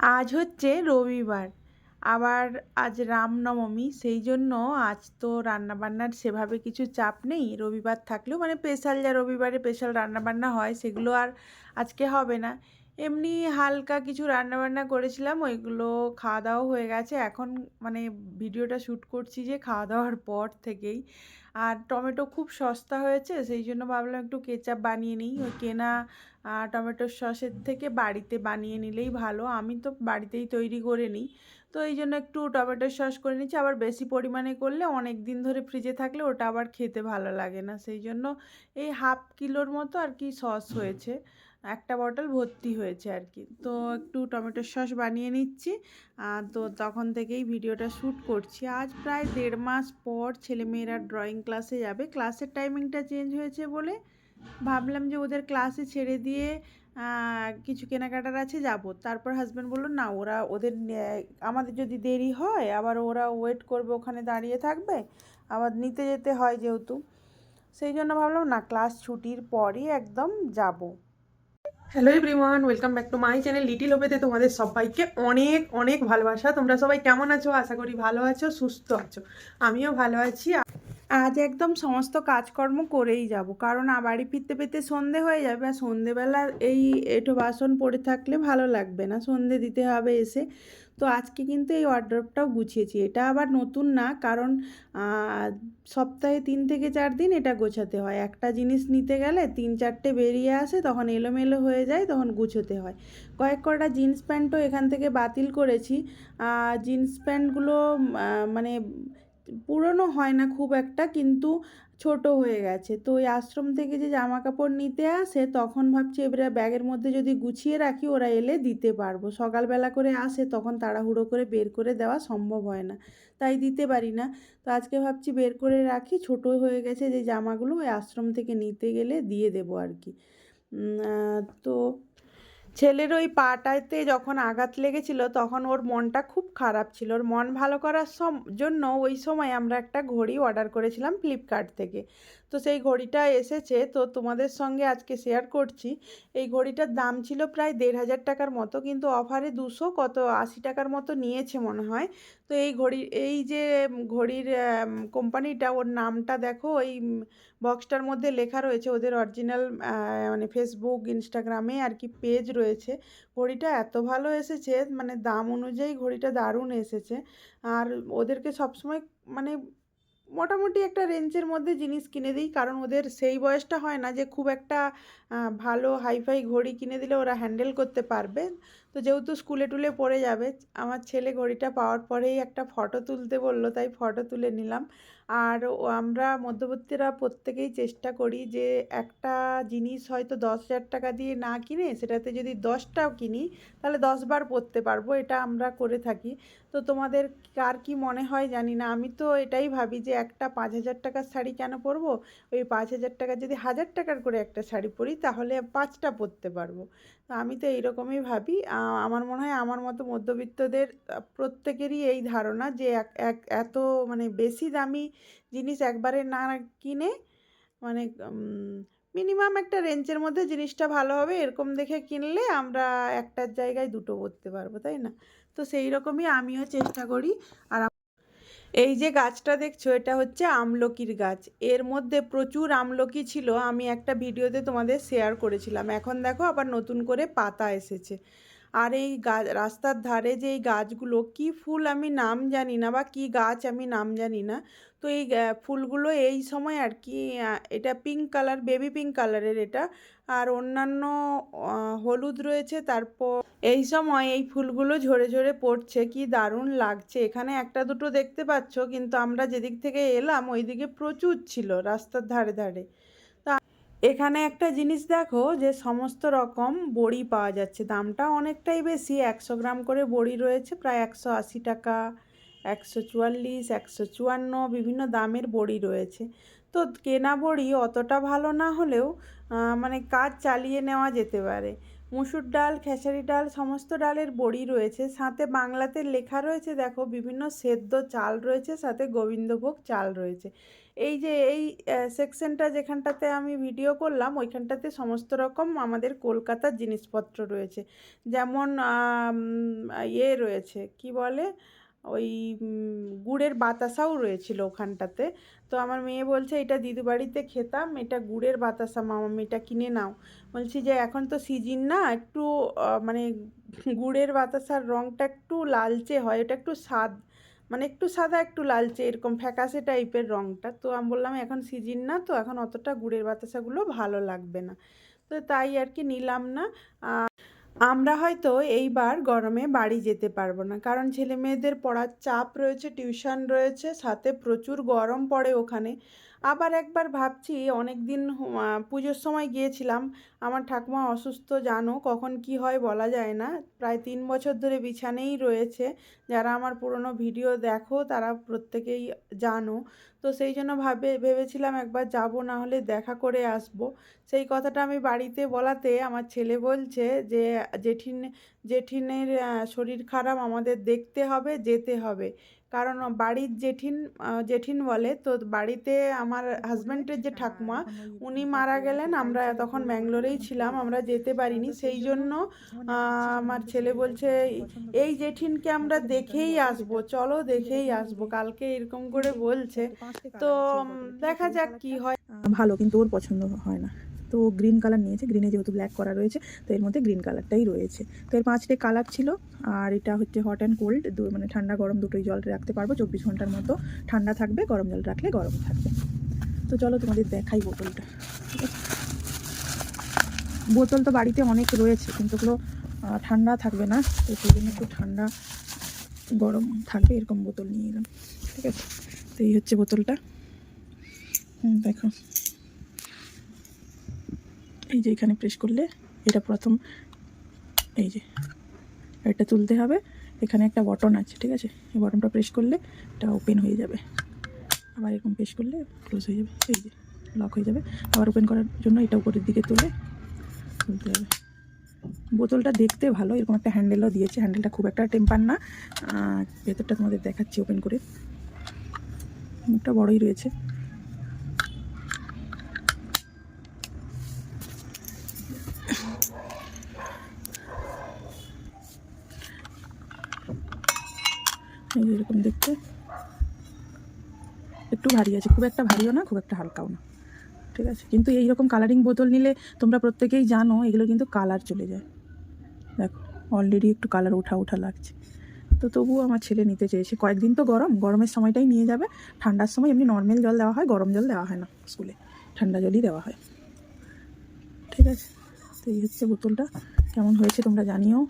আজ হচ্ছে রবিবার। আবার আজ রামনবমী, সেই জন্য আজ তো রান্নাবান্নার সেভাবে কিছু চাপ নেই। রবিবার থাকলেও মানে স্পেশাল যা রবিবারে স্পেশাল রান্নাবান্না হয়, সেগুলো আর আজকে হবে না। এমনি হালকা কিছু রান্নাবান্না করেছিলাম, ওইগুলো খাওয়া দাওয়া হয়ে গেছে। এখন মানে ভিডিওটা শ্যুট করছি যে খাওয়া দাওয়ার পর থেকেই। আর টমেটো খুব সস্তা হয়েছে, সেই জন্য ভাবলাম একটু কেচাপ বানিয়ে নিই। ওই কেনা টমেটোর সসের থেকে বাড়িতে বানিয়ে নিলেই ভালো। আমি তো বাড়িতেই তৈরি করে নিই। তো এই জন্য একটু টমেটোর সস করে নিচ্ছি। আবার বেশি পরিমাণে করলে অনেক দিন ধরে ফ্রিজে থাকলে ওটা আবার খেতে ভালো লাগে না। সেই জন্য এই হাফ কিলোর মতো আর কি সস হয়েছে। একটা বটল ভর্তি হয়েছে আর কি। তো একটু টমেটোর সস বানিয়ে নিচ্ছি। তো তখন থেকেই ভিডিওটা শ্যুট করছি। আজ প্রায় দেড় মাস পর ছেলেমেয়েরা ড্রয়িং ক্লাসে যাবে। ক্লাসের টাইমিংটা চেঞ্জ হয়েছে বলে ভাবলাম যে ওদের ক্লাসে ছেড়ে দিয়ে কিছু কেনাকাটার আছে যাব। তারপর হাজব্যান্ড বলল, না, ওরা ওদের আমাদের যদি দেরি হয়, আবার ওরা ওয়েট করবে, ওখানে দাঁড়িয়ে থাকবে, আবার নিতে যেতে হয় যেহেতু। সেই জন্য ভাবলাম, না ক্লাস ছুটির পরই একদম যাব। Hello everyone welcome back to my channel little হোপেতে তোমাদের সবাইকে অনেক অনেক ভালোবাসা। তোমরা সবাই কেমন আছো? আশা করি ভালো আছো, সুস্থ আছো। আমিও ভালো আছি। আজ একদম সমস্ত কাজকর্ম করেই যাব, কারণ বাড়ি ফিরতে ফিরতে সন্ধে হয়ে যাবে, আর সন্ধেবেলা এই এটো বাসন পড়ে থাকলে ভালো লাগবে না। সন্ধে দিতে হবে এসে। তো আজকে কিন্তু এই ওয়ার্ড্রপটাও গুছিয়েছি। এটা আবার নতুন না, কারণ সপ্তাহে তিন থেকে চার দিন এটা গোছাতে হয়। একটা জিনিস নিতে গেলে তিন চারটে বেরিয়ে আসে, তখন এলোমেলো হয়ে যায়, তখন গুছোতে হয়। কয়েক কটা জিন্স প্যান্টও এখান থেকে বাতিল করেছি। জিন্স প্যান্টগুলো মানে পুরনো হয় না খুব একটা, কিন্তু ছোট হয়ে গেছে। তো ওই আশ্রম থেকে যে জামা কাপড় নিতে আসে, তখন ভাবছি এবারে ব্যাগের মধ্যে যদি গুছিয়ে রাখি, ওরা এলে দিতে পারব। সকালবেলা করে আসে, তখন তাড়াহুড়ো করে বের করে দেওয়া সম্ভব হয় না। তাই দিতে পারি না। তো আজকে ভাবছি বের করে রাখি, ছোট হয়ে গেছে যে জামাগুলো, ওই আশ্রম থেকে নিতে গেলে দিয়ে দেবো আর কি। তো ছেলের ওই পাটাতে যখন আঘাত লেগেছিল, তখন ওর মনটা খুব খারাপ ছিল। ওর মন ভালো করার জন্য ওই সময় আমরা একটা ঘড়ি অর্ডার করেছিলাম ফ্লিপকার্ট থেকে। তো সেই ঘড়িটা এসেছে, তো তোমাদের সঙ্গে আজকে শেয়ার করছি। এই ঘড়িটার দাম ছিল প্রায় দেড় হাজার টাকার মতো, কিন্তু অফারে দুশো কত আশি টাকার মতো নিয়েছে মনে হয়। তো এই ঘড়ি, এই যে ঘড়ির কোম্পানিটা ওর নামটা দেখো, ওই বক্সটার মধ্যে লেখা রয়েছে ওদের অরিজিনাল মানে ফেসবুক, ইনস্টাগ্রামে আর কি পেজ রয়েছে। ঘড়িটা এত ভালো এসেছে মানে দাম অনুযায়ী ঘড়িটা দারুণ এসেছে। আর ওদেরকে সবসময় মানে মোটামুটি একটা রেঞ্জের মধ্যে জিনিস কিনে দিই। কারণ ওদের সেই বয়সটা হয় না যে খুব একটা ভালো হাইফাই ঘড়ি কিনে দিলে ওরা হ্যান্ডেল করতে পারবে। তো যেহেতু স্কুলে টুলে পড়ে যাবে, আমার ছেলে ঘড়িটা পাওয়ার পরেই একটা ফটো তুলতে বলল, তাই ফটো তুলে নিলাম। আর আমরা মধ্যবর্তীরা প্রত্যেকেই চেষ্টা করি যে একটা জিনিস হয়তো দশ হাজার টাকা দিয়ে না কিনে সেটাতে যদি দশটাও কিনি, তাহলে দশবার পরতে পারব, এটা আমরা করে থাকি। তো তোমাদের কার কি মনে হয় জানি না, আমি তো এটাই ভাবি যে একটা পাঁচ হাজার টাকার শাড়ি কেন পরবো? ওই পাঁচ হাজার টাকা যদি হাজার টাকার করে একটা শাড়ি পরি, তাহলে পাঁচটা পরতে পারব। তো আমি তো এইরকমই ভাবি। আমার মনে হয় আমার মতো মধ্যবিত্তদের প্রত্যেকেরই এই ধারণা যে এক, এত মানে বেশি দামি জিনিস একবারে না কিনে মানে মিনিমাম একটা রেঞ্জের মধ্যে জিনিসটা ভালো হবে, এরকম দেখে কিনলে আমরা একটার জায়গায় দুটো করতে পারব, তাই না? তো সেই রকমই আমিও চেষ্টা করি। আর এই যে গাছটা দেখছ, এটা হচ্ছে আমলকির গাছ। এর মধ্যে প্রচুর আমলকি ছিল, আমি একটা ভিডিওতে তোমাদের শেয়ার করেছিলাম। এখন দেখো আবার নতুন করে পাতা এসেছে। আর এই গাছ রাস্তার ধারে যে এই গাছগুলো, কি ফুল আমি নাম জানি না বা কি গাছ আমি নাম জানি না। তো এই ফুলগুলো এই সময় আর কি এটা পিঙ্ক কালার বেবি পিঙ্ক কালারের এটা। আর অন্যান্য হলুদ রয়েছে, তারপর এই সময় এই ফুলগুলো ঝরে ঝরে পড়ছে, কি দারুণ লাগছে। এখানে একটা দুটো দেখতে পাচ্ছ, কিন্তু আমরা যেদিক থেকে এলাম, ওইদিকে প্রচুর ছিল রাস্তার ধারে ধারে। এখানে একটা জিনিস দেখো যে সমস্ত রকম বড়ি পাওয়া যাচ্ছে। দামটা অনেকটাই বেশি, একশো গ্রাম করে বড়ি রয়েছে, প্রায় একশো আশি টাকা, একশো চুয়াল্লিশ, একশো চুয়ান্ন, বিভিন্ন দামের বড়ি রয়েছে। তো কেনা বড়ি অতটা ভালো না হলেও মানে কাজ চালিয়ে নেওয়া যেতে পারে। মুসুর ডাল, খেসারি ডাল, সমস্ত ডালের বড়ি রয়েছে। সাথে বাংলাতে লেখা রয়েছে, দেখো বিভিন্ন সেদ্ধ চাল রয়েছে, সাথে গোবিন্দভোগ চাল রয়েছে। এই যে এই সেকশনটা যেখানটাতে আমি ভিডিও করলাম, ওইখানটাতে সমস্ত রকম আমাদের কলকাতার জিনিসপত্র রয়েছে। যেমন ইয়ে রয়েছে, কি বলে? ওই গুড়ের বাতাসাও রয়েছিল ওখানটাতে। তো আমার মেয়ে বলছে, এটা দিদু বাড়িতে খেতাম, এটা গুড়ের বাতাসা, মামা এটা কিনে নাও। বলছি যে, এখন তো সিজন না, একটু মানে গুড়ের বাতাসার রঙটা একটু লালচে হয় এটা একটু স্বাদ মানে একটু সাদা, একটু লালচে, এরকম ফ্যাকাশে টাইপের রঙটা তো আমি বললাম, এখন সিজিন না, তো এখন অতটা গুড়ের বাতাসাগুলো ভালো লাগবে না। তো তাই আর কি নিলাম না। আমরা হয়তো এইবার গরমে বাড়ি যেতে পারব না। কারণ ছেলে মেয়েদের পড়ার চাপ রয়েছে, টিউশন রয়েছে, সাথে প্রচুর গরম পড়ে ওখানে। আবার একবার ভাবছি অনেক দিন পুজোর সময় গিয়েছিলাম। আমার ঠাকুমা অসুস্থ, জানো, কখন কি হয় বলা যায় না। প্রায় তিন বছর ধরে বিছানেই রয়েছে। যারা আমার পুরনো ভিডিও দেখো, তারা প্রত্যেকেই জানো। তো সেই জন্য ভাবে, ভেবেছিলাম একবার যাব, না হলে দেখা করে আসব। সেই কথাটা আমি বাড়িতে বলাতে আমার ছেলে বলছে যে, জেঠিন, জেঠিনের শরীর খারাপ, আমাদের দেখতে হবে, যেতে হবে। কারণ বাড়ির জেঠিন জেঠিন বলে তো বাড়িতে আমার হাজব্যান্ডের যে ঠাকুমা উনি মারা গেলেন আমরা তখন ব্যাঙ্গালোরেই ছিলাম আমরা যেতে পারিনি। সেই জন্য আহ, আমার ছেলে বলছে এই জেঠিনকে আমরা দেখেই আসব চলো দেখেই আসব কালকে এরকম করে বলছে তো দেখা যাক কি হয়। ভালো কিন্তু ওর পছন্দ হয় না। তো গ্রিন কালার নিয়েছে গ্রিনে যেহেতু ব্ল্যাক করা রয়েছে, তো এর মধ্যে গ্রিন কালারটাই রয়েছে। তো এর পাঁচটি কালার ছিল, আর এটা হচ্ছে হট অ্যান্ড কোল্ড মানে ঠান্ডা গরম দুটোই জল রাখতে পারব, চব্বিশ ঘণ্টার মতো ঠান্ডা থাকবে, গরম জল রাখলে গরম থাকবে। তো চলো তোমাদের দেখাই বোতলটা বোতল তো বাড়িতে অনেক রয়েছে, কিন্তু ওগুলো ঠান্ডা থাকবে না, তো সেই জন্য একটু ঠান্ডা গরম থাকবে, এরকম বোতল নিয়ে এলাম, ঠিক আছে? তো এই হচ্ছে বোতলটা। হুম, দেখো। এই যে এখানে প্রেস করলে এটা প্রথম এই যে এটা তুলতে হবে। এখানে একটা বটন আছে, ঠিক আছে? এই বটনটা প্রেস করলে এটা ওপেন হয়ে যাবে। আবার এরকম প্রেস করলে ক্লোজ হয়ে যাবে। এই যে লক হয়ে যাবে। আবার ওপেন করার জন্য এটা উপরের দিকে তুলে তুলতে হবে। বোতলটা দেখতে ভালো, এরকম একটা হ্যান্ডেলও দিয়েছে। হ্যান্ডেলটা খুব একটা টেম্পার না। ভেতরটা তোমাদের দেখাচ্ছি ওপেন করে। মুখটা বড়ই রয়েছে। এই এরকম দেখতে। একটু ভারী আছে, খুব একটা ভারীও না, খুব একটা হালকাও না। ঠিক আছে? কিন্তু এই রকম কালারিং বোতল নিলে তোমরা প্রত্যেকেই জানো, এগুলো কিন্তু কালার চলে যায়। দেখো অলরেডি একটু কালার ওঠা ওঠা লাগছে। তো তবুও আমার ছেলে নিতে চেয়েছে। কয়েকদিন তো গরম, গরমের সময়টাই নিয়ে যাবে। ঠান্ডার সময় এমনি নর্মাল জল দেওয়া হয়, গরম জল দেওয়া হয় না স্কুলে ঠান্ডা জলই দেওয়া হয়। ঠিক আছে? তো এই হচ্ছে বোতলটা। কেমন হয়েছে তোমরা জানিও।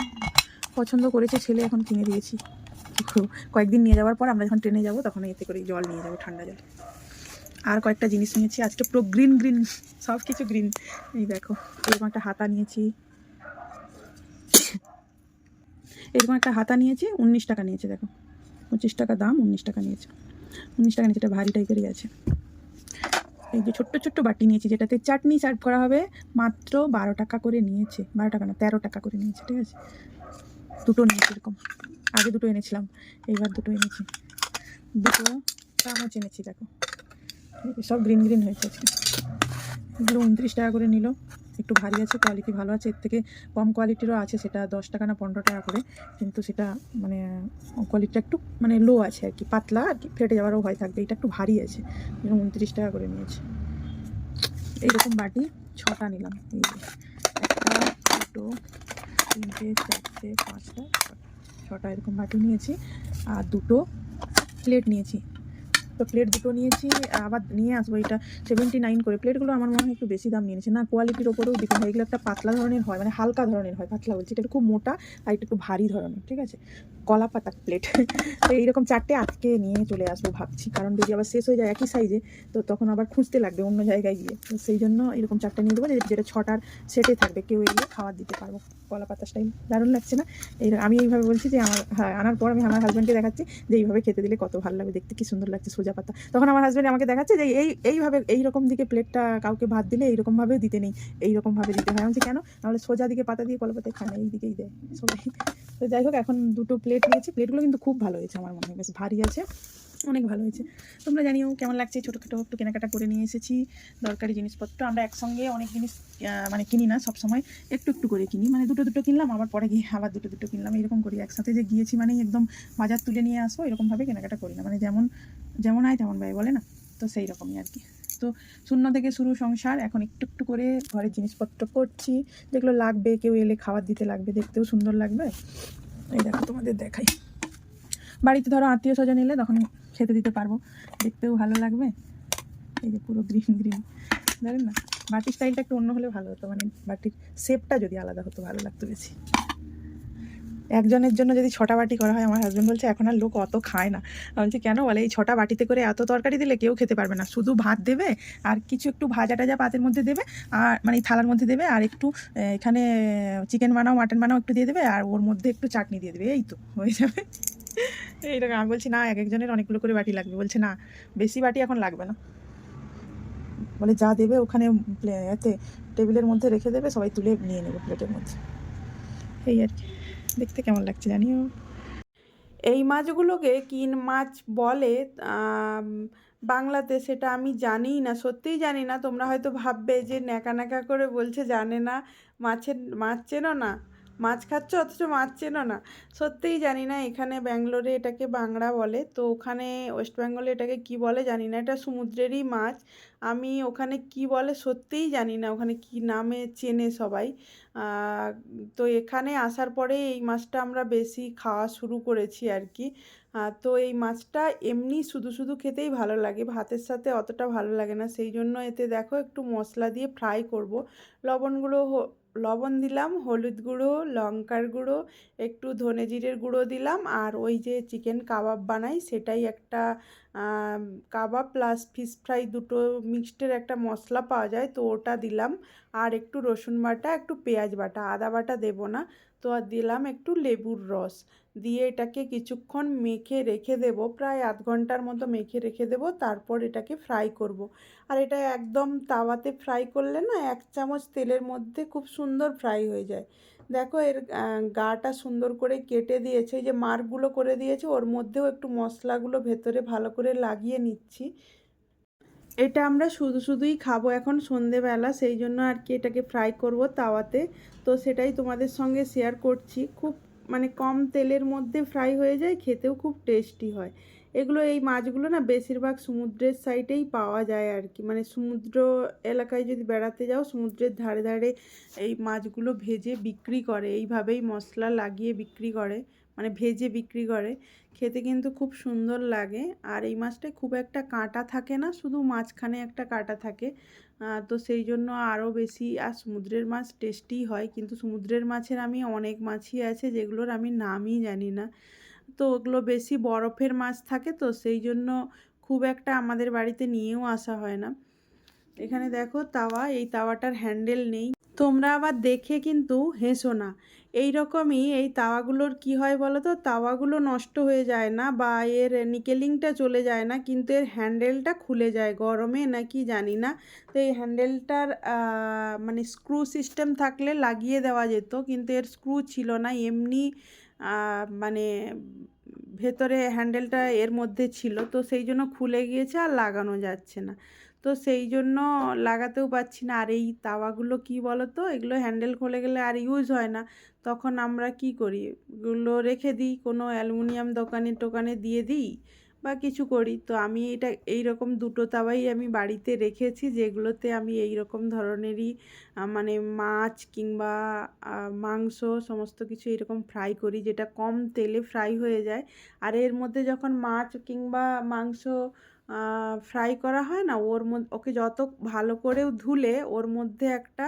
পছন্দ করেছে ছেলে, এখন কিনে দিয়েছি। কয়েকদিন নিয়ে যাওয়ার পর আমরা যখন ট্রেনে যাব তখন এতে করে জল নিয়ে যাব, ঠান্ডা জল। আর কয়েকটা জিনিস নিয়েছি, আজকে পুরো গ্রিন গ্রিন সব কিছু গ্রিন এই দেখো, এরকম একটা হাতা নিয়েছি। এরকম একটা হাতা নিয়েছি, উনিশ টাকা নিয়েছে, দেখো। পঁচিশ টাকা দাম, উনিশ টাকা নিয়েছে। উনিশ টাকা নিয়েছে এটা ভারী টাইপেরই আছে। এই যে ছোট্ট ছোট্ট বাটি নিয়েছি, যেটাতে চাটনি সার্ভ করা হবে, মাত্র বারো টাকা করে নিয়েছে। বারো টাকা না, তেরো টাকা করে নিয়েছে, ঠিক আছে? দুটো নিয়েছে এরকম। আগে দুটো এনেছিলাম, এইবার দুটো এনেছি। দুটো চামচ এনেছি, দেখো। সব গ্রিন গ্রিন হয়েছে আজকে। এগুলো উনত্রিশ টাকা করে নিল। একটু ভারী আছে কোয়ালিটি ভালো আছে। এর থেকে কম কোয়ালিটিরও আছে, সেটা দশ টাকা না পনেরো টাকা করে। কিন্তু সেটা মানে কোয়ালিটিটা একটু মানে লো আছে আর কি। পাতলা আর কি, ফেটে যাওয়ারও ভয় থাকবে। এটা একটু ভারী আছে। উনত্রিশ টাকা করে নিয়েছে। এইরকম বাটি ছটা নিলাম। একটা, দুটো, তিনটে, চারটে, পাঁচটা, ছটা। ছটা এরকম বাটি নিয়েছি আর দুটো প্লেট নিয়েছি। তো প্লেট দুটো নিয়েছি, আবার নিয়ে আসব এটা সেভেন্টি নাইন করে প্লেটগুলো আমার মনে হয় একটু বেশি দাম নিয়েছে। না কোয়ালিটির ওপরেও ডিপেন্ড হয় এগুলো একটা পাতলা ধরনের হয় মানে হালকা ধরনের হয়, পাতলা বলছি। এটা খুব মোটা আর একটু ভারী ধরনের, ঠিক আছে? কলা পাতা প্লেট তো এইরকম চারটে আজকে নিয়ে চলে আসব ভাবছি, কারণ যদি আবার শেষ হয়ে যায় একই সাইজে তো তখন আবার খুঁজতে লাগবে অন্য জায়গায় গিয়ে। তো সেই জন্য এরকম চারটে নিয়ে দেবো যেটা ছটার সেটে থাকবে, কেউ এলে খাবার দিতে পারব। কলা পাতা স্টাইল দারুণ লাগছে না? এই আমি এইভাবে বলছি যে আমার হ্যাঁ আনার পর আমি আমার হাজব্যান্ডকে দেখাচ্ছি, যে এইভাবে খেতে দিলে কত ভালো লাগবে, দেখতে কি সুন্দর লাগছে, সোজা সোজা পাতা তখন আমার হাজব্যান্ড আমাকে দেখাচ্ছে যে, এই, এইভাবে, এইরকম দিকে প্লেটটা কাউকে ভাত দিলে এইরকমভাবে দিতে নেই, এইরকমভাবে দিতে হয়। আমি কেন? নাহলে সোজা দিকে পাতা দিয়ে কলপাতে খায় না এই দিকেই দেয় সবাই। তো যাই হোক, এখন দুটো প্লেট নিয়েছি। প্লেটগুলো কিন্তু খুব ভালো হয়েছে আমার মনে হয়, বেশ ভারী আছে। অনেক ভালো হয়েছে। তোমরা জানিও কেমন লাগছে? ছোটো ছোটোখাটো একটু কেনাকাটা করে নিয়ে এসেছি। দরকারি জিনিসপত্র। আমরা একসঙ্গে অনেক জিনিস মানে কিনি না সব সময় একটু একটু করে কিনি। মানে দুটো দুটো কিনলাম, আবার পরে গিয়ে আবার দুটো দুটো কিনলাম। এরকম করি। একসাথে যে গিয়েছি মানে একদম বাজার তুলে নিয়ে আসব। এরকমভাবে কেনাকাটা করি না। মানে যেমন যেমন আয় তেমন ব্যয় বলে না? তো সেই রকমই আর কি। তো শূন্য থেকে শুরু সংসার। এখন একটু একটু করে ঘরের জিনিসপত্র করছি। যেগুলো লাগবে, কেউ এলে খাবার দিতে লাগবে। দেখতেও সুন্দর লাগবে। এই দেখো তোমাদের দেখাই। বাড়িতে ধরো আত্মীয় স্বজন এলে তখন খেতে দিতে পারব। দেখতেও ভালো লাগবে। এই যে পুরো গ্রিন গ্রিন জানেন না? বাটির স্টাইলটা একটু অন্য হলে ভালো হতো। মানে বাটির শেপটা যদি আলাদা হতো, ভালো লাগতো বেশি। একজনের জন্য যদি ছটা বাটি করা হয়, আমার হাজব্যান্ড বলছে, এখন আর লোক অত খায় না। বলছি, কেন বলে? এই ছটা বাটিতে করে এত তরকারি দিলে কেউ খেতে পারবে না। শুধু ভাত দেবে, আর কিছু একটু ভাজা টাজা পাতের মধ্যে দেবে, আর মানে থালার মধ্যে দেবে, আর একটু এখানে চিকেন বানাও মাটন বানাও একটু দিয়ে দেবে, আর ওর মধ্যে একটু চাটনি দিয়ে দেবে। এই তো, হয়ে যাবে। এইরকম আমি বলছি না, এক একজনের অনেকগুলো করে বাটি লাগবে। বলছে না, বেশি বাটি এখন লাগবে না। বলে যা দেবে ওখানে এতে টেবিলের মধ্যে রেখে দেবে, সবাই তুলে নিয়ে নেবে প্লেটের মধ্যে। এই আর কি। দেখতে কেমন লাগছে জানিও। এই মাছগুলোকে কিন মাছ বলে বাংলাতে সেটা আমি জানিই না, সত্যিই জানি না। তোমরা হয়তো ভাববে যে ন্যাকা ন্যাকা করে বলছে, জানে না, মাছের, মাছ চেনো না। মাছ খাচ্ছ অথচ মাছ চেনো না। সত্যিই জানি না এখানে ব্যাঙ্গালোরে এটাকে বাংলা বলে। তো ওখানে ওয়েস্ট বেঙ্গলে এটাকে কি বলে জানি না। এটা সমুদ্রেরই মাছ। আমি ওখানে কি বলে সত্যিই জানি না ওখানে কি নামে চেনে সবাই। তো এখানে আসার পরে এই মাছটা আমরা বেশি খাওয়া শুরু করেছি আর কি। তো এই মাছটা এমনি শুধু শুধু খেতেই ভালো লাগে। ভাতের সাথে অতটা ভালো লাগে না। সেই জন্য এতে দেখো একটু মশলা দিয়ে ফ্রাই করব। লবণগুলো লবণ দিলাম, হলুদ গুঁড়ো, লঙ্কার গুঁড়ো, একটু ধনে জিরের গুঁড়ো দিলাম, আর ওই যে চিকেন কাবাব বানাই সেটাই একটা কাবাব প্লাস ফিশ ফ্রাই দুটো মিক্সডের একটা মশলা পাওয়া যায়, তো ওটা দিলাম। আর একটু রসুন বাটা, একটু পেঁয়াজ বাটা, আদা বাটা দেবো না। তো আর দিলাম একটু লেবুর রস। দিয়ে এটাকে কিছুক্ষণ মেখে রেখে দেবো, প্রায় আধ ঘণ্টার মতো মেখে রেখে দেবো, তারপর এটাকে ফ্রাই করব। আর এটা একদম তাওয়াতে ফ্রাই করলে না, এক চামচ তেলের মধ্যে খুব সুন্দর ফ্রাই হয়ে যায়। দেখো এর গাটা সুন্দর করে কেটে দিয়েছে যে মার্কগুলো করে দিয়েছে, ওর মধ্যেও একটু মশলাগুলো ভেতরে ভালো করে লাগিয়ে নিচ্ছি। এটা আমরা শুধু শুধুই খাব এখন সন্ধেবেলা, সেই জন্য আর কি এটাকে ফ্রাই করব তাওয়াতে। তো সেটাই তোমাদের সঙ্গে শেয়ার করছি। খুব মানে কম তেলের মধ্যে ফ্রাই হয়ে যায়, খেতেও খুব টেস্টি হয়। এগুলো এই মাছগুলো না বেশিরভাগ সমুদ্রের সাইডেই পাওয়া যায় আর কি মানে সমুদ্র এলাকায় যদি বেড়াতে যাও, সমুদ্রের ধারে ধারে এই মাছগুলো ভেজে বিক্রি করে। এইভাবেই মশলা লাগিয়ে বিক্রি করে। মানে ভেজে বিক্রি করে। খেতে কিন্তু খুব সুন্দর লাগে। আর এই মাছটায় খুব একটা কাঁটা থাকে না, শুধু মাঝখানে একটা কাঁটা থাকে। তো সেই জন্য আরও বেশি, আর সমুদ্রের মাছ টেস্টি হয়। কিন্তু সমুদ্রের মাছের আমি অনেক মাছই আছে, যেগুলোর আমি নামই জানি না। তো ওগুলো বেশি বরফের মাছ থাকে তো সেই জন্য খুব একটা আমাদের বাড়িতে নিয়েও আসা হয় না। এখানে দেখো তাওয়া, এই তাওয়াটার হ্যান্ডেল নেই। তোমরা আবার দেখে কিন্তু হেসো না। এই রকমই এই তাওয়াগুলোর কি হয় বলো তো? তাওয়াগুলো নষ্ট হয়ে যায় না বা এর নিকেলিংটা চলে যায় না, কিন্তু এর হ্যান্ডেলটা খুলে যায় গরমে নাকি জানি না। তো এই হ্যান্ডেলটার মানে স্ক্রু সিস্টেম থাকলে লাগিয়ে দেওয়া যেত, কিন্তু এর স্ক্রু ছিল না। এমনি মানে ভেতরে হ্যান্ডেলটা এর মধ্যে ছিল, তো সেই জন্য খুলে গিয়েছে আর লাগানো যাচ্ছে না। তো সেই জন্য লাগাতেও পাচ্ছি না। আর এই তাওয়াগুলো কি বলো তো এগুলো হ্যান্ডেল খুলে গেলে আর ইউজ হয় না। তখন আমরা কি করি? এগুলো রেখে দিই, কোনো অ্যালুমিনিয়াম দোকানে টোকানে দিয়ে দিই। বা কিছু করি। তো আমি এটা এই রকম দুটো তাওয়াই আমি বাড়িতে রেখেছি যেগুলোতে আমি এই রকম ধরনেরই মানে মাছ কিংবা মাংস সমস্ত কিছু এরকম ফ্রাই করি যেটা কম তেলে ফ্রাই হয়ে যায়। আর এর মধ্যে যখন মাছ কিংবা মাংস ফ্রাই করা হয় না, ওর মধ্যে, ওকে যত ভালো করেও ধুলে ওর মধ্যে একটা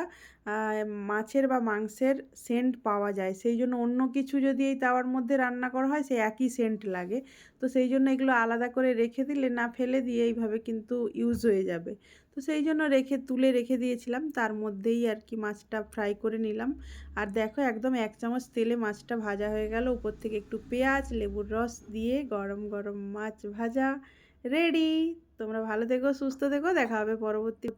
মাছের বা মাংসের সেন্ট পাওয়া যায়। সেই জন্য অন্য কিছু যদি এই তাওয়ার মধ্যে রান্না করা হয় সে একই সেন্ট লাগে। তো সেই জন্য এগুলো আলাদা করে রেখে দিলে, না ফেলে দিয়ে এইভাবে কিন্তু ইউজ হয়ে যাবে। তো সেই জন্য রেখে, তুলে রেখে দিয়েছিলাম। তার মধ্যেই আর কি মাছটা ফ্রাই করে নিলাম। আর দেখো একদম এক চামচ তেলে মাছটা ভাজা হয়ে গেল। উপর থেকে একটু পেঁয়াজ, লেবুর রস দিয়ে গরম গরম মাছ ভাজা। রেডি তোমরা ভালো থেকো সুস্থ থেকো দেখা হবে পরবর্তী